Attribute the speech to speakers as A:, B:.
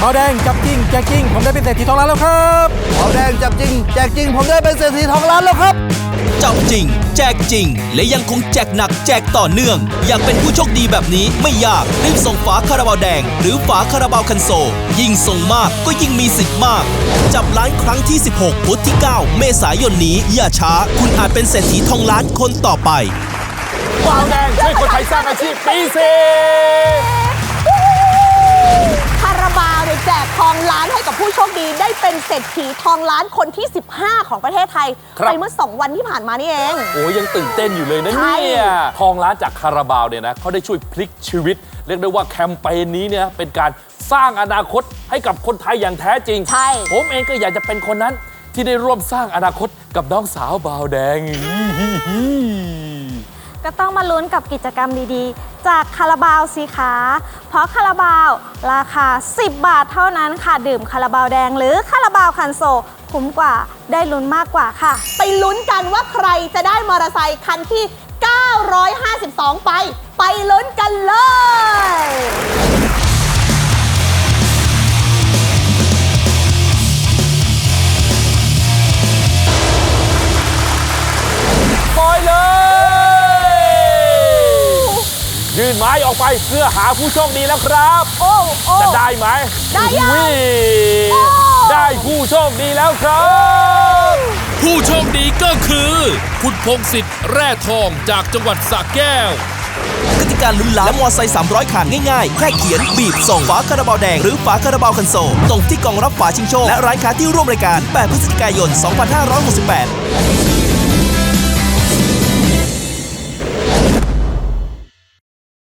A: เบาแดงจับจริงแจกจริง ผมได้เป็นเศรษฐีทองล้านแล้วครับ
B: เบาแดงจับจริงแจกจริง ผมได้เป็นเศรษฐีทองล้านแล้วครับ
C: จับจริง แจกจริง และยังคงแจกหนักแจกต่อเนื่อง อยากเป็นผู้โชคดีแบบนี้ไม่ยากรีบส่งฝาคาราบาวแดง หรือฝาคาราบาวคันโซลยิ่งส่งมากก็ยิ่งมีสิทธิ์มาก จับล้านครั้งที่ 16พุธที่ 9 เมษายนนี้ อย่าช้า คุณอาจเป็นเศรษฐีทองล้านคนต่อไป
D: บาวแดงช่วยคนไทยสร้างอาชีพปีสี
E: องล้านให้กับผู้โชคดีได้เป็นเศรษฐีทองล้านคนที่ 15 ของประเทศไทยไปเมื่อ 2 วันที่ผ่านมานี่เอง
D: โอ้ยยังตื่นเต้นอยู่เลยนะ
E: ใช่
D: เนี่ยทองล้านจากคาราบาวเนี่ยนะเขาได้ช่วยพลิกชีวิต เรียกได้ว่าแคมเปญนี้เนี่ยเป็นการสร้างอนาคตให้กับคนไทยอย่างแท้จริง
E: ใช่
D: ผมเองก็อยากจะเป็นคนนั้น ที่ได้ร่วมสร้างอนาคตกับน้องสาวบาวแดง
F: ก็ต้องมาลุ้นกับกิจกรรมดีๆ จากคาราบาวสิคะ เพราะคาราบาวราคา 10 บาทเท่านั้นค่ะ ดื่มคาราบาวแดงหรือคาราบาวคันโซคุ้มกว่าได้ลุ้นมากกว่าค่ะ
E: ไปลุ้นกันว่าใครจะได้มอเตอร์ไซคันที่ 952 ไป ไปลุ้นกัน
D: เลย ยื่นไม้ออกไปเพื่อหาผู้โชคดีแล้วครับ
E: โอ้โอ้
D: จะได้ไหม
E: ได้ยัง
D: อุ้ย
E: โอ้
D: ได้ผู้โชคดีแล้วครับ
G: ผู้โชคดีก็คือ คุณพงศิษฐ์แร่ทองจากจังหวัดสระแก้ว
C: กติการลุ้นล้านและมอไซค์300คันง่ายๆ แค่เขียน บีบ ส่งฝาคาราบาวแดง หรือฝาคาราบาวคันโซลตรงที่กล่องรับฝาชิงโชค และร้านค้าที่ร่วมรายการ 8 พฤศจิกายน 2568